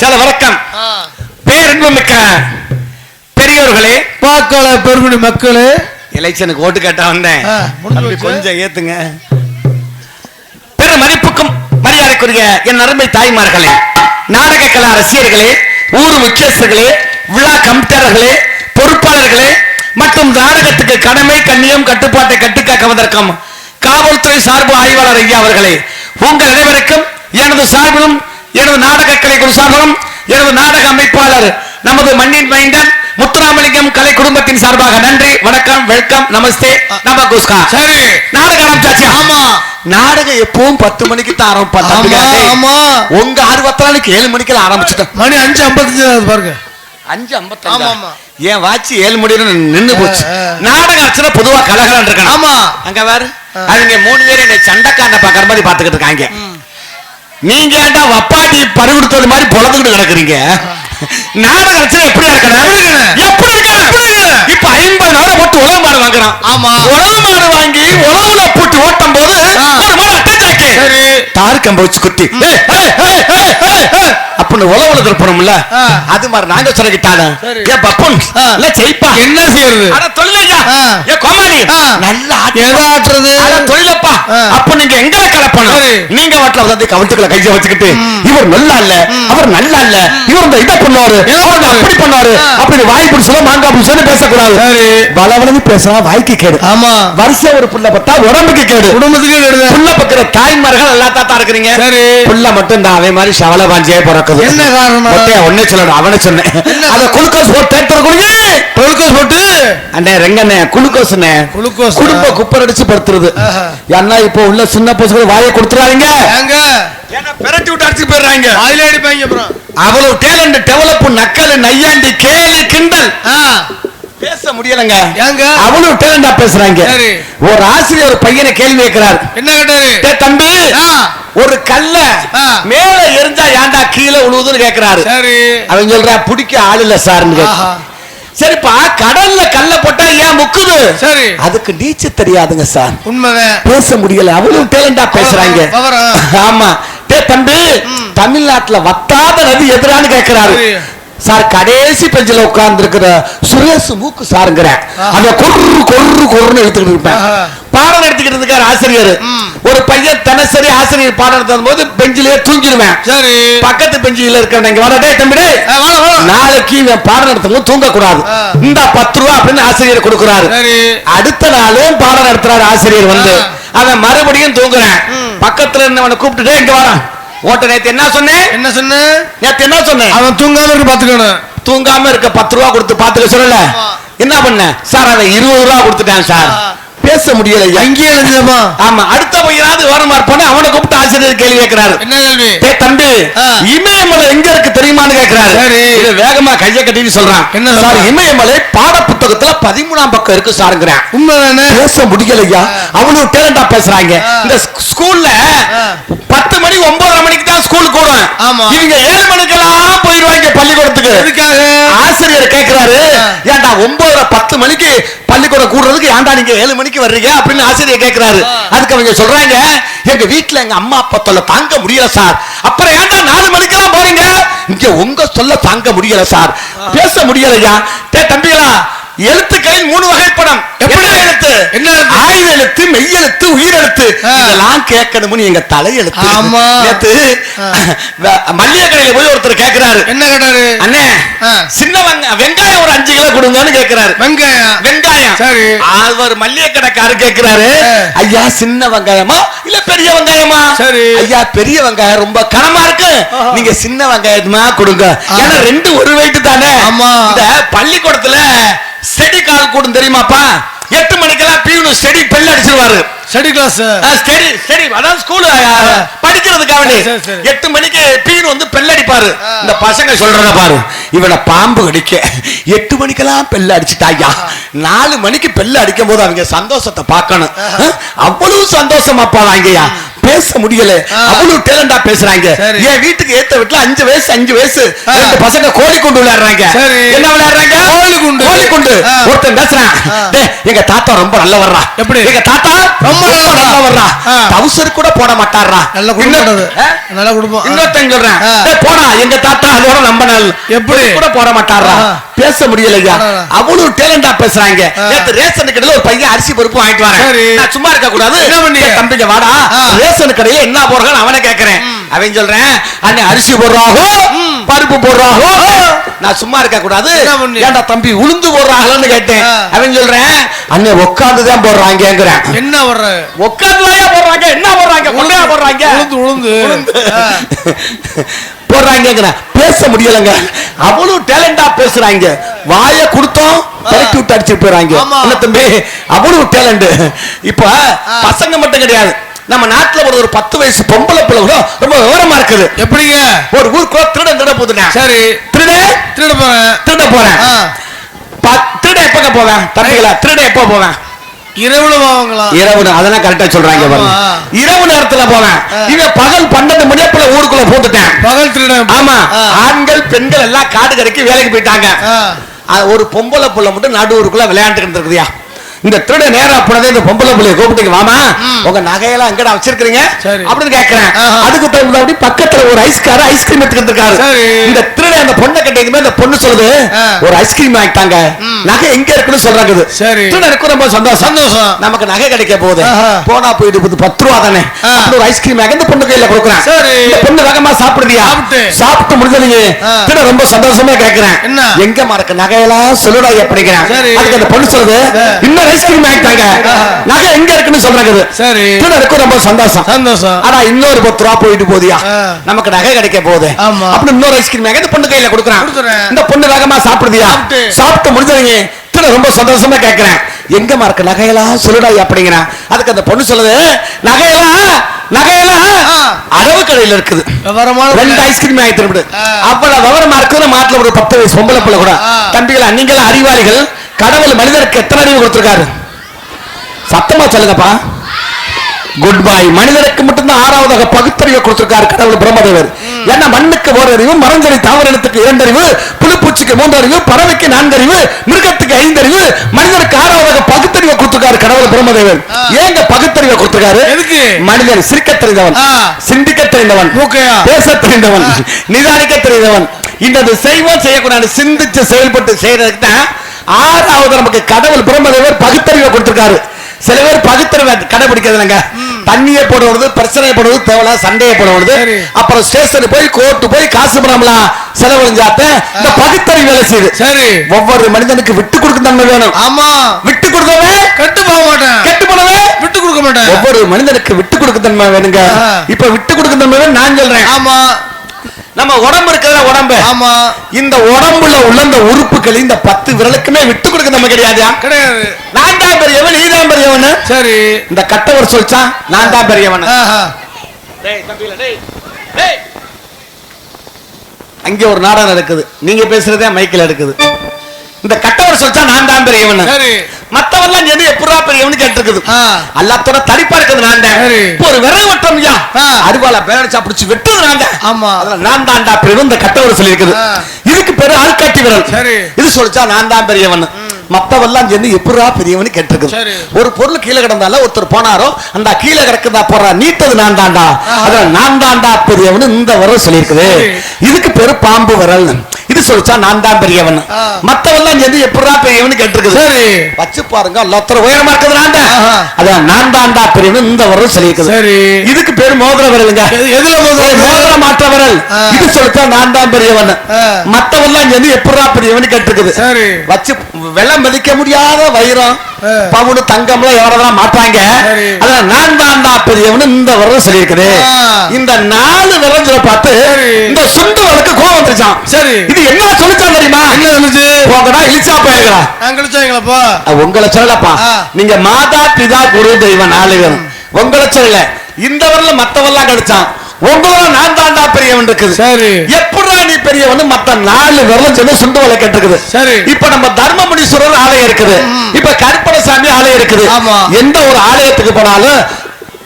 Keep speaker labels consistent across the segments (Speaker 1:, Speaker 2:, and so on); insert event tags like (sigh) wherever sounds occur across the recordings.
Speaker 1: சில வணக்கம். பேரன்புமிக்க பெரியோர்களே.
Speaker 2: பாக்காள பெருங்குடி மக்களே.
Speaker 1: எலெக்ஷனுக்கு ஓட்டு கேட்டா வந்தேன். கொஞ்சம் ஏத்துங்க. பெரு மதிப்புக்கும் மரியாதைக்குரிய என் அருமை தாய்மார்களே நாடக கலா ரசிகர்களே ஊர் முக்கியஸ்தர்களே விழா கமிட்டர்களே பொறுப்பாளர்களே மற்றும் நாடகத்துக்கு கடமை கண்ணியம் கட்டுப்பாட்டை கட்டுக்காக்க வந்திருக்கும் காவல்துறை சார்பு ஆய்வாளர் ஐயா அவர்களே உங்கள் அனைவருக்கும் எனது சார்பிலும் எனது நாடக கலை குழு சார்பிலும் எனது நாடக அமைப்பாளர் நமது மண்ணின் மைந்தன் முத்துராமலிங்கம் கலை குடும்பத்தின் சார்பாக நன்றி வணக்கம் வெல்கம் நமஸ்தே நமகுஸ்கா
Speaker 2: சரி.
Speaker 1: நாடகம் ஆரம்பிச்சாச்சு.
Speaker 2: ஆமா.
Speaker 1: நாடகம் எப்பவும் பத்து மணிக்கு தான் ஆரம்பிப்பா தம்பிங்க.
Speaker 2: ஆமா,
Speaker 1: டேய்,
Speaker 2: ஆமா.
Speaker 1: உங்க ஆர்வத்தாலுக்கு ஏழு மணிக்கு ஆரம்பிச்சுட்டோம்.
Speaker 2: மணி அஞ்சு ஐம்பத்தஞ்சு பாருங்க.
Speaker 1: அஞ்சு
Speaker 2: ஆமா,
Speaker 1: ஐம்பத்தஞ்சு?
Speaker 2: ஆமா.
Speaker 1: என் வாட்சி ஏழு மணின்னு நின்னு போச்சு. நாடக அர்ச்சனை பொதுவா கலகலன்னு இருக்கணும்.
Speaker 2: ஆமா.
Speaker 1: அங்க வேறு அவங்க மூணு பேரும் என்னை சண்டைக்காண்ட பாக்குற மாதிரி பாத்துக்கிட்டு இருக்காங்க. நீங்க ஏன்டா வப்பாட்டி பறிவிடுத்தது மாதிரி பொழந்துக்கிட்டு கிடக்குறீங்க? நாடக எப்படி இருக்கணும் எப்படி இருக்கணும் இப்ப ஐம்பது நாளை போட்டு உழவு மாடு வாங்குறான்.
Speaker 2: ஆமா.
Speaker 1: மாடு வாங்கி உழவுல போட்டு ஓட்டும் போது. ஒரு மாடு அட்டாச்சாக்கு
Speaker 2: சரி.
Speaker 1: தார் கம்ப வச்சு குத்தி. அப்படின்னு உழவுல திருப்பணும்ல. அது மாதிரி நாங்க சொல்லிக்கிட்டாங்க
Speaker 2: சரி.
Speaker 1: ஏ பப்பன். இல்ல
Speaker 2: என்ன செய்யறது
Speaker 1: தொழிலையா. ஏ கோமாளி. நல்ல
Speaker 2: எதை ஆட்டுறது
Speaker 1: தொழிலப்பா. அப்ப நீங்க எங்களை கலப்பணும். நீங்க வாட்டில வந்து கவுத்துக்களை கைய வச்சுக்கிட்டு இவர் நல்லா இல்ல அவர் நல்லா இல்ல இவர் இந்த இதை பண்ணுவாரு
Speaker 2: ஏன்
Speaker 1: அவர் அப்படி பண்ணுவாரு
Speaker 2: ஆ.
Speaker 1: அப்படி வாய் பிடிச்சல மாங்கா பிடிச்சல பேசக்கூடாது. பலவனது பேசினா வாய்க்கு கேடு
Speaker 2: ஆமா
Speaker 1: வருஷம் ஒரு புள்ள உடம்புக்கு கேடு
Speaker 2: குடும்பத்துக்கே கெடுதல்
Speaker 1: புள்ள பக்கிற தாய்மார்கள் நல்லா தாத்தா இருக்கிறீங்க
Speaker 2: சரி.
Speaker 1: புள்ள மட்டும் இந்த அவன் மாதிரி சவல பாஞ்சியே பிறக்குது
Speaker 2: என்ன காரணம்?
Speaker 1: ஒன்னே சொல்லணும். அவனை சொன்னேன்.
Speaker 2: என்ன
Speaker 1: அத குளுக்கோஸ் போட்டு தேட்டர் கொடுங்க
Speaker 2: குளுக்கோஸ் போட்டு?
Speaker 1: அண்ணே ரெங்கண்ணே குளுக்கோஸ்ண்ணே.
Speaker 2: குளுக்கோஸ்.
Speaker 1: குடும்ப குப்பர் அடிச்சு படுத்துருது. ஏன்னா இப்போ உள்ள சின்ன பசங்க வாயை கொடுத்துறாங்க
Speaker 2: ஏங்க?
Speaker 1: ஏன்னா பெரட்டி விட்டு அடிச்சு போயிடுறாங்க.
Speaker 2: வாயில அடிப்பாங்க அப்புறம்.
Speaker 1: அவ்வளவு டேலண்ட் டெவலப் நக்கல் நையாண்டி கேலி கிண்டல். பேச முடியலங்க.
Speaker 2: ஏங்க?
Speaker 1: அவ்வளவு டேலண்டா பேசுறாங்க. ஒரு ஆசிரியர் ஒரு பையனை கேள்வி கேட்கிறார்.
Speaker 2: என்ன கேட்டாரு?
Speaker 1: தம்பி ஒரு கல்ல. மேல எரிஞ்சா ஏன்டா கீழே விழுவுதுன்னு கேக்குறாரு அவன் சொல்றா பிடிக்க ஆள் இல்ல சார்னு. சரிப்பா கடல்ல கல்ல போட்டா ஏன் முக்குது?
Speaker 2: சரி.
Speaker 1: அதுக்கு நீச்சல் தெரியாதுங்க சார்.
Speaker 2: உண்மைதான்.
Speaker 1: பேச முடியல அவ்வளவு டேலண்டா பேசுறாங்க. ஆமா. டே தம்பி தமிழ்நாட்டுல வத்தாத நதி எதிரான்னு கேக்குறாரு
Speaker 2: சரி.
Speaker 1: கடைசி பெஞ்சில உட்கார்ந்து இருக்கிற சுரேஷ் மூக்கு சாருங்கிற
Speaker 2: ஆஹா.
Speaker 1: அத கொர்ரு கொர்ரு கொர்ருன்னு எடுத்துக்கிட்டு இருப்பேன். பாடம் நடத்திக்கிட்டு இருக்காரு ஆசிரியர். ஒரு பையன் தினசரி ஆசிரியர் பாடம் நடத்தும் போது பெஞ்சிலேயே தூங்கிடுவேன்
Speaker 2: சரி
Speaker 1: பக்கத்து பெஞ்சில இருக்கிறவங்க வர டே தம்பி டேய்,
Speaker 2: ஆ, வாங்க, வாங்க.
Speaker 1: நாளைக்கு இவன் பாடம் நடத்தும் தூங்க கூடாது. இந்த பத்து ரூபா அப்படின்னு ஆசிரியர் கொடுக்கிறாரு அடுத்த நாளும் பாடம் நடத்துறாரு ஆசிரியர் வந்து. அவன் மறுபடியும் தூங்குறேன். பக்கத்துல இருந்தவனை கூப்பிட்டுட்டே இங்க வரான் ஓட்ட நேத்து என்ன சொன்னேன்?
Speaker 2: என்ன சொன்ன
Speaker 1: நேத்து என்ன சொன்னேன்?
Speaker 2: அவன் தூங்காம இருக்கு பாத்துக்கணும்
Speaker 1: தூங்காம இருக்க பத்து ரூபா கொடுத்து பாத்துக்க சொல்லல. என்ன பண்ண? சார் அவன் இருபது ரூபா கொடுத்துட்டான் சார். பேச முடியல
Speaker 2: அங்கேயே எழுந்தமா
Speaker 1: ஆமா அடுத்த பையனாவது வரும் இருப்பானே அவனை கூப்பிட்டு ஆசிரியர் கேள்வி கேட்கிறாரு
Speaker 2: என்ன கேள்வி
Speaker 1: டேய் தம்பி. இமயமலை எங்க இருக்கு தெரியுமான்னு கேக்குறாரு
Speaker 2: சரி.
Speaker 1: இது வேகமா கைய கட்டிட்டு சொல்றான்
Speaker 2: என்ன
Speaker 1: சார்? இமயமலை பாட புத்தகத்துல பதிமூணாம் பக்கம் இருக்கு சாருங்கிறேன்
Speaker 2: உண்மைதானே
Speaker 1: பேச முடியலையா அவ்வளவு டேலண்டா பேசுறாங்க. இந்த ஸ்கூ- ஸ்கூல்ல. பத்து மணி ஒன்பதரை மணிக்கு தான் ஸ்கூல் கூடும்
Speaker 2: ஆமா.
Speaker 1: இவங்க ஏழு மணிக்கெல்லாம் போயிருவாங்க பள்ளிக்கூடத்துக்கு
Speaker 2: எதுக்காக
Speaker 1: ஆசிரியர் கேக்குறாரு
Speaker 2: ஆ.
Speaker 1: ஏன்டா ஒன்பதரை பத்து மணிக்கு பள்ளிக்கூடம் கூடுறதுக்கு ஏன்டா நீங்க ஏழு மணிக்கு வர்றீங்க அப்படின்னு ஆசிரியர் கேக்குறாரு
Speaker 2: ஆ.
Speaker 1: அதுக்கு அவங்க சொல்றாங்க எங்க வீட்டுல எங்க அம்மா அப்பா தொல்லை தாங்க முடியல சார் அப்புறம் ஏன்டா நாலு மணிக்கெல்லாம் போறீங்க இங்க உங்க சொல்ல தாங்க முடியல சார் பேச முடியலையா டே தம்பிகளா எழுத்துக்களில் மூணு வகைப்படம்
Speaker 2: எப்படி?
Speaker 1: எழுத்து
Speaker 2: என்ன?
Speaker 1: ஆயுத எழுத்து மெய்யெழுத்து உயிரெழுத்து. இதெல்லாம் கேட்கணும்னு எங்க தலையெழுத்து
Speaker 2: ஆமா.
Speaker 1: நேத்து மல்லிகை கடையில போய் ஒருத்தர் கேக்குறாரு
Speaker 2: என்ன கேட்டாரு
Speaker 1: அண்ணே. சின்ன வெங்க- வெங்காயம் ஒரு அஞ்சு கிலோ கொடுங்கன்னு கேக்குறாரு
Speaker 2: வெங்காயம்
Speaker 1: வெங்காயம்
Speaker 2: சரி.
Speaker 1: அவர் மல்லிகை கேக்குறாரு. ஐயா சின்ன வெங்காயமா இல்ல பெரிய வெங்காயமா
Speaker 2: சரி.
Speaker 1: ஐயா பெரிய வெங்காயம் ரொம்ப கனமா இருக்கு. நீங்க சின்ன வெங்காயமா கொடுங்க. ஏன்னா ரெண்டு ஒரு வெயிட் தானே
Speaker 2: ஆமா.
Speaker 1: இந்த பள்ளிக்கூடத்துல ஸ்டடி கால் கூடும் தெரியுமாப்பா எட்டு மணிக்கெல்லாம் பியூனு ஸ்டடி பெல் அடிச்சிருவாரு
Speaker 2: ஸ்டடி கிளாஸ்
Speaker 1: ஸ்டடி ஸ்டடி அதான் ஸ்கூல் படிக்கிறதுக்காக. எட்டு மணிக்கு பீன் வந்து பெல் அடிப்பாரு
Speaker 2: ஆ.
Speaker 1: இந்த பசங்க சொல்றத பாரு இவனை பாம்பு கடிக்க. எட்டு மணிக்கெல்லாம் பெல்ல அடிச்சுட்டாயா நாலு மணிக்கு பெல்ல அடிக்கும் போது அவங்க சந்தோஷத்தை பார்க்கணும்? அவ்வளவு சந்தோஷமா போறாங்கய்யா பேச முடியல. அவ்வளவு டேலண்டா பேசுறாங்க. என் வீட்டுக்கு ஏத்த வீட்டுல அஞ்சு வயசு அஞ்சு வயசு. ரெண்டு பசங்க கோழி குண்டு விளையாடுறாங்க. என்ன விளையாடுறாங்க
Speaker 2: கோழி குண்டு.
Speaker 1: கோழி குண்டு. ஒருத்தன் பேசுறான் எங்க தாத்தா ரொம்ப நல்ல வர்றா
Speaker 2: எப்படி?
Speaker 1: எங்க தாத்தா
Speaker 2: ரொம்ப
Speaker 1: ரொம்ப நல்ல வர்றா. டவுசர் கூட போட மாட்டாரா
Speaker 2: நல்ல குடும்பம்? நல்ல குடும்பம் ஆ.
Speaker 1: இன்னொருத்தன் சொல்றேன் போடா எங்க தாத்தா அதோட நம்ம நாள்
Speaker 2: எப்படி?
Speaker 1: கூட போட மாட்டாரா. பேச முடியலையா. அவ்வளவு டேலண்டா பேசுறாங்க. நேத்து ரேஷன் கடையில ஒரு பையன் அரிசி பருப்பு வாங்கிட்டு வரேன் சும்மா இருக்க கூடாது
Speaker 2: என்ன?
Speaker 1: டேய், தம்பிங்க வாடா. ரேஷன் கடையில என்ன போடுறான்னு அவனை கேக்குறேன். அவன் சொல்றேன் அண்ணே அரிசி போடுறாகோ. பருப்பு போடுறாகோ? நான் சும்மா இருக்க கூடாது? ஏன்டா தம்பி உளுந்து போடுறாங்களான்னு கேட்டேன். அவன் சொல்றேன் அண்ணே உட்கார்ந்து தான் போடுறாங்கிறேன்
Speaker 2: என்ன வர்ற?
Speaker 1: உட்கார்ந்துலாயா போடுறாங்க. என்ன போடுறாங்க? கொள்ளையா போடுறாங்க.
Speaker 2: உளுந்து உளுந்து. (laughs)
Speaker 1: போடுறாங்க பேச முடியலங்க. அவ்வளவு டேலண்டா பேசுறாங்க. வாய கொடுத்தோம் விட்டு அடிச்சு போயிறாங்க. அவ்வளவு டேலண்ட் இப்ப பசங்க மட்டும் கிடையாது. நம்ம நாட்டுல ஒரு ஒரு பத்து வயசு பொம்பளை பிள்ளை கூட ரொம்ப விவரமா இருக்குது.
Speaker 2: எப்படிங்க?
Speaker 1: ஒரு ஊருக்குள்ள திருடன் திருட போதுனா
Speaker 2: சரி.
Speaker 1: திருட?
Speaker 2: திருட போறேன்
Speaker 1: திருட போறேன். திருட எப்பங்க போவேன்? தம்பிகளா திருட எப்போ போவேன்?
Speaker 2: இரவுல
Speaker 1: இரவு அதெல்லாம் கரெக்டா சொல்றாங்க பாருங்க. இரவு நேரத்துல போவேன். இவன் பகல் பன்னெண்டு மணி ஊருக்குள்ள போட்டுட்டேன்.
Speaker 2: பகல் திருடன்
Speaker 1: ஆமா. ஆண்கள் பெண்கள் எல்லாம் காடு கரைக்கு வேலைக்கு போயிட்டாங்க. ஒரு பொம்பளை புள்ள மட்டும் நடு ஊருக்குள்ள விளையாண்டுக்கிட்டு இருக்குதியா இந்த திருட நேரா போனதே இந்த பொம்பளை புள்ளைய கூப்பிட்டு வாமா உங்க நகையெல்லாம் எங்கடா வச்சிருக்கீங்க
Speaker 2: சரி.
Speaker 1: அப்படின்னு கேக்குறேன். அதுக்கு தகுந்த அப்படி பக்கத்துல ஒரு ஐஸ்கார ஐஸ்கிரீம் எடுத்துக்கிட்டு இருக்காரு. இந்த அந்த பொண்ணை கட்டிக்குமே இந்த பொண்ணு சொல்லுது. ஒரு ஐஸ்கிரீம் வாங்கிட்டாங்க நகை எங்க இருக்குன்னு சொல்றாங்க.
Speaker 2: சரி.
Speaker 1: திருடனுக்கு ரொம்ப சந்தோஷம்
Speaker 2: சந்தோஷம்.
Speaker 1: நமக்கு நகை கிடைக்க போகுது. போனா போயிட்டு போகுது பத்து ரூபா தானே ஒரு ஐஸ்கிரீம் வாங்கி இந்த பொண்ணு கையில கொடுக்குறேன்
Speaker 2: சரி.
Speaker 1: இந்த பொண்ணு வேகமா சாப்பிடுதியா
Speaker 2: சாப்பிட்டு.
Speaker 1: முடிஞ்சதுங்க
Speaker 2: ஆ.
Speaker 1: திருட ரொம்ப சந்தோஷமா கேக்குறேன்
Speaker 2: என்ன?
Speaker 1: எங்க மறக்க நகையெல்லாம் சொல்லுடா அப்படிங்கிறேன்
Speaker 2: சரி.
Speaker 1: அதுக்கு அந்த பொண்ணு சொல்லுது. இன்னொரு ஐஸ்கிரீம் வாங்கிட்டாங்க. நகை எங்க இருக்குன்னு சொல்றாங்க.
Speaker 2: சரி
Speaker 1: திருடனுக்கு ரொம்ப சந்தோஷம்
Speaker 2: சந்தோஷம்
Speaker 1: ஆனா இன்னொரு பத்து ரூபா போயிட்டு போதியா. நமக்கு நகை கிடைக்க போகுது
Speaker 2: ஆமா.
Speaker 1: அப்படி இன்னொரு ஐஸ்கிரீம் வாங்கி இந்த பொண்ணு கையில கொடுக்குறான். இந்த பொண்ணு வேகமா சாப்பிடுதியா?
Speaker 2: சாப்பிட்டு.
Speaker 1: திருட ரொம்ப சந்தோஷமா கேக்குறேன். எங்க மறக்க நகையெல்லாம் சொல்லுடா அப்படிங்கிறான் அதுக்கு அந்த பொண்ணு சொல்லுது நகையெல்லாம் நகையெல்லாம். அளவு கடையில இருக்குது. ரெண்டு. ஐஸ்கிரீம் வாங்கி திரும்பிடு. அவ்வளவு விவரமா இருக்குது மாட்டுல ஒரு பத்து வயசு பொம்பளை பிள்ளை கூட. தம்பிகளா நீங்களும் அறிவாளிகள். கடவுள் மனிதருக்கு எத்தனை அறிவு கொடுத்திருக்காரு? சத்தமா சொல்லுங்கப்பா. குட் பாய் மனிதனுக்கு மட்டும்தான் ஆறாவதாக பகுத்தறிவை கொடுத்திருக்காரு கடவுள் பிரம்மதேவர். ஏன்னா மண்ணுக்கு ஒரு அறிவு மரஞ்சரி தாவரத்துக்கு இரண்டறிவு புழுப்பூச்சிக்கு மூன்றறிவு பறவைக்கு நான்கறிவு மிருகத்துக்கு ஐந்தறிவு மனிதனுக்கு ஆறாவதாக பகுத்தறிவை கொடுத்திருக்காரு கடவுள் பிரம்மதேவர்
Speaker 2: ஆ.
Speaker 1: ஏங்க பகுத்தறிவை கொடுத்திருக்காரு
Speaker 2: எதுக்கு?
Speaker 1: மனிதன் சிரிக்க தெரிந்தவன். சிந்திக்க தெரிந்தவன்? பேச தெரிந்தவன் நிதானிக்க தெரிந்தவன் இந்த செய்வோம் செய்யக்கூடாது சிந்திச்சு செயல்பட்டு செய்யறதுக்கு தான் ஆறாவது நமக்கு கடவுள் பிரம்மதேவர் பகுத்தறிவை கொடுத்திருக்காரு சில பேர் பகுத்தறிவை கடைபிடிக்கிறது இல்லைங்க தண்ணியை போடுவது பிரச்சனையை போடுவது தேவையில்ல சண்டையை போடுவது. அப்புறம் ஸ்டேஷன் போய் கோர்ட்டு போய் காசு பணம்லாம் செலவழிஞ்சாத்த இந்த பகுத்தறிவு வேலை செய்யுது.
Speaker 2: சரி.
Speaker 1: ஒவ்வொரு மனிதனுக்கு விட்டு கொடுக்கும் தன்மை வேணும்.
Speaker 2: ஆமா.
Speaker 1: விட்டு கொடுத்தவன்
Speaker 2: கெட்டு போக மாட்டேன்.
Speaker 1: கெட்டு போனவன்
Speaker 2: விட்டு கொடுக்க மாட்டேன்.
Speaker 1: ஒவ்வொரு மனிதனுக்கு விட்டு கொடுக்க தன்மை வேணுங்க. இப்ப விட்டு கொடுக்க தன்மை வேணும் நான் சொல்றேன்.
Speaker 2: ஆமா.
Speaker 1: நம்ம உடம்பு இருக்கிற உடம்பு.
Speaker 2: ஆமா.
Speaker 1: இந்த உடம்புல உள்ள இந்த உறுப்புகள் இந்த பத்து விரலுக்குமே விட்டு கொடுக்க நம்ம கிடையாது.
Speaker 2: கிடையாது.
Speaker 1: நான் தான் பெரியவன் நீ தான் பெரியவன்.
Speaker 2: சரி.
Speaker 1: இந்த கட்டவர் சொல்லிச்சான் நான் தான் பெரியவன்.
Speaker 2: ஆஹா.
Speaker 1: அங்க ஒரு நாடகம் இருக்குது நீங்க பேசுறதே மைக்கில் இருக்குது இந்த கட்டவர் சொல்லிச்சா நான் தான் பெரியவன்.
Speaker 2: சரி.
Speaker 1: மத்தவெல்லாம் எது எப்படா பெரியவனு கேட்டிருக்குது. எல்லாத்தோட தடிப்பா இருக்குது நான் ஒரு விரல் வெட்டம் ஐயா
Speaker 2: ஆ.
Speaker 1: அருவாளை பேரடிச்சா பிடிச்சு வெட்டுது தான்
Speaker 2: ஆமா
Speaker 1: அதுல நான் தான்டா பெரியவன் இந்த கட்டவர் சொல்லியிருக்குது. இதுக்கு பேரு ஆள்காட்டி விரல். இது சொல்லிச்சா நான் தான் பெரியவன் மத்தவெல்லாம் சேர்ந்து எப்படா பெரியவனு கேட்டிருக்குது. ஒரு பொருள் கீழே கிடந்தால ஒருத்தர் போனாரோ அந்த கீழே கிடக்குதா போறா நீட்டது நான் தான்டா
Speaker 2: ஆஹா.
Speaker 1: அதுல நான் தான்டா பெரியவன் இந்த விரல் சொல்லியிருக்குது. இதுக்கு பேரு பாம்பு விரல் இது சொல்லிச்சா நான் தான் பெரியவன். மத்தவெல்லாம் சேர்ந்து எப்படா பெரியவனு கேட்டிருக்குது
Speaker 2: சரி
Speaker 1: வச்சு பாருங்க லொத்தர உயரமா இருக்குது நான் தான். அதான் நான் தான்டா பெரியவன் இந்த விரல் சொல்லியிருக்குது
Speaker 2: சரி
Speaker 1: இதுக்கு பேரு மோதிர விரலுங்க
Speaker 2: எது- எதுல முதல்ல
Speaker 1: மோதிர மாற்ற விரல். இது சொல்லிட்டா நான் தான் பெரியவன். மத்தவெல்லாம் சேர்ந்து எப்படா பெரியவனு கேட்டிருக்குது
Speaker 2: சரி
Speaker 1: வச்சு வெள்ளம் மதிக்க முடியாத வைரம். பவுனு தங்கம்லாம் எவ்வளவுதான் மாட்டாங்க. அதான் நான் தான்டா பெரியவனு இந்த விரல் சொல்லியிருக்குது. இந்த நாலு விரல்களை பார்த்து. இந்த சுண்டு
Speaker 2: சரி.
Speaker 1: இது என்ன சொல்லிச்சான் தெரியுமா?
Speaker 2: என்ன சொல்லுச்சு
Speaker 1: போங்கடா இழிச்சா போயிருக்கா
Speaker 2: நான் கழிச்சாங்களப்பா
Speaker 1: உங்களை சொல்லலப்பா.
Speaker 2: ஆ.
Speaker 1: நீங்க மாதா பிதா குரு தெய்வம் நாலு பேரும். உங்களை சொல்லல. இந்த வரல மத்தவெல்லாம் கிடைச்சான். உங்களோட நான் தாண்டா பெரியவன் இருக்குது.
Speaker 2: சரி.
Speaker 1: எப்படா நீ பெரியவன் மத்த நாலு விரலும் சேர்ந்து சுண்டு வலை கட்டுருக்குது.
Speaker 2: சரி.
Speaker 1: இப்ப நம்ம தர்மமுனீஸ்வரர் ஆலயம் இருக்குது. இப்ப கருப்பணசாமி ஆலயம் இருக்குது. எந்த ஒரு ஆலயத்துக்கு போனாலும்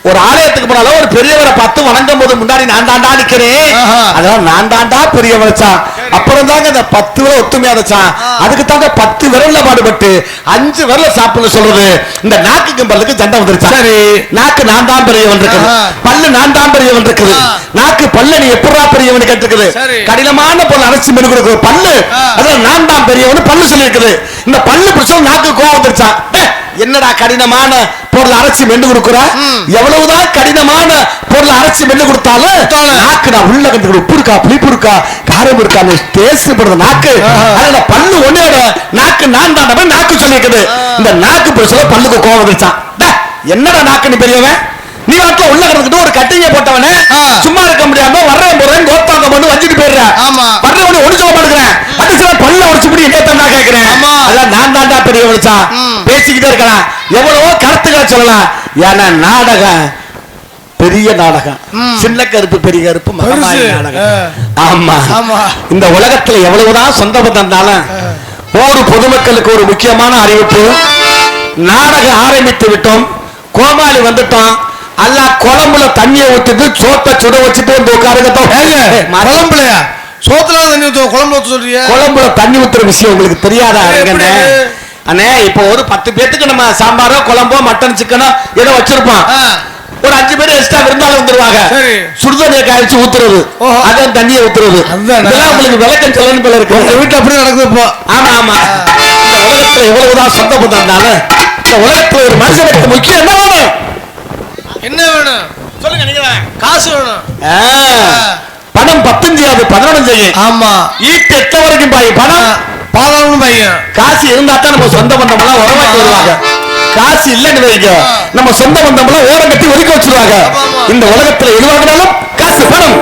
Speaker 1: ஒரு ஆலயத்துக்கு போனாலும் ஒரு பெரியவரை பார்த்து வணங்கும் போது முன்னாடி நான் தாண்டா நிக்கிறேன். அதெல்லாம் நான் தாண்டா பெரியவன் வச்சான். அப்புறம் தாங்க இந்த பத்து விரல் ஒத்துமையா வச்சான். அதுக்கு தாங்க பத்து விரல்ல பாடுபட்டு அஞ்சு விரல சாப்பிடுங்க சொல்றது. இந்த நாக்கு கம்பலுக்கு சண்டை வந்துருச்சா?
Speaker 2: சரி.
Speaker 1: நாக்கு நான் தான் பெரியவன் இருக்குது. பல்லு நான் தான் பெரியவன் இருக்குது. நாக்கு பல்ல நீ எப்படா பெரியவன் கேட்டுருக்குது?
Speaker 2: சரி.
Speaker 1: கடினமான பொருள் அரைச்சி மெனு கொடுக்குது. பல்லு. அதான் நான் தான் பெரியவன் பல்லு சொல்லி இருக்குது இந்த பல்லு பிடிச்சா நாக்கு கோவம் வந்துருச்சான் டே, என்னடா கடினமான பொருள் அரைச்சி மென்னு கொடுக்குற. எவ்வளவுதான் கடினமான பொருள் அரைச்சி மென்னு கொடுத்தாலும். நாக்கு நான் உள்ள கண்டு உப்பு இருக்கா புளிப்பு இருக்கா காரம் இருக்கா டேஸ்ட் படுற நாக்கு. அதுல பல்லு ஒன்னோட நாக்கு நான் தான் நாக்கு சொல்லியிருக்குது. இந்த நாக்கு பிடிச்சல பல்லுக்கு கோவம் வந்துருச்சான் டே, என்னடா நாக்கு நீ பெரியவன் நீ வாட்டில உள்ள கிடந்துட்டு ஒரு கட்டிங்க போட்டவனே. சும்மா இருக்க முடியாம வர்றேன் போறேன் கோத்தாங்க பண்ணு வச்சுட்டு போயிடுற
Speaker 2: ஆமா.
Speaker 1: வர்றவனு ஒண்ணு சொல்ல மாட்டேங்கிறேன் அது சில பல்ல உடச்சு முடி என்ன
Speaker 2: ஆமா.
Speaker 1: அதான் நான் தாண்டா பெரிய வச்சா. பேசிக்கிட்டே இருக்கலாம் எவ்வளவோ கருத்துக்களை சொல்லலாம் ஏன்னா நாடகம் பெரிய நாடகம். சின்ன கருப்பு பெரிய கருப்பு. நாடகம் ஆமா. இந்த உலகத்துல எவ்வளவுதான் சொந்த பந்தம் ஊர் பொதுமக்களுக்கு ஒரு முக்கியமான அறிவிப்பு நாடகம் ஆரம்பித்து விட்டோம் கோமாளி வந்துட்டோம் அல்லா குழம்புல தண்ணியை ஊத்திட்டு சோத்தை சுட வச்சுட்டு வந்து உட்காருங்க
Speaker 2: ஏங்க குழம்புலையா? சோத்துல தண்ணி குழம்புல ஊத்த சொல்றிய?
Speaker 1: குழம்புல தண்ணி ஊத்துற விஷயம் உங்களுக்கு தெரியாதா
Speaker 2: எப்படி?
Speaker 1: அண்ணே இப்போ ஒரு பத்து பேத்துக்கு நம்ம சாம்பாரோ குழம்போ மட்டன் சிக்கனோ ஏதோ வச்சிருப்போம். ஒரு அஞ்சு பேர் எக்ஸ்ட்ரா விருந்தாளி வந்துருவாங்க. சுடுதண்ணியை காய்ச்சி ஊத்துறது. அதான் தண்ணியை ஊத்துறது. இதெல்லாம் உங்களுக்கு விளக்கம் சொல்லணும் போல இருக்கு.
Speaker 2: உங்க வீட்டுல அப்படி நடக்குது இப்போ.
Speaker 1: ஆமா ஆமா. இந்த உலகத்துல எவ்வளவுதான் சொந்த பந்தம் இருந்தாலும் இந்த உலகத்துல ஒரு மனுஷனுக்கு முக்கியம் என்ன வேணும்?
Speaker 2: என்ன வேணும்?
Speaker 1: சொல்லுங்க நீங்க
Speaker 2: காசு வேணும்.
Speaker 1: பணம் பத்தஞ்சாவது பதினொன்று
Speaker 2: ஆமா.
Speaker 1: ஈட்டு எட்ட வரைக்கும் பாய் பணம்
Speaker 2: பாதாளம் பையன்
Speaker 1: காசு இருந்தா தான் நம்ம சொந்த பந்தம் எல்லாம் உரமாக்கி வருவாங்க காசு இல்லைன்னு வைங்க. நம்ம சொந்த பந்தம் எல்லாம் ஓரம் கட்டி ஒதுக்கி வச்சிருவாங்க. இந்த உலகத்துல எதுவாகினாலும் காசு பணம்.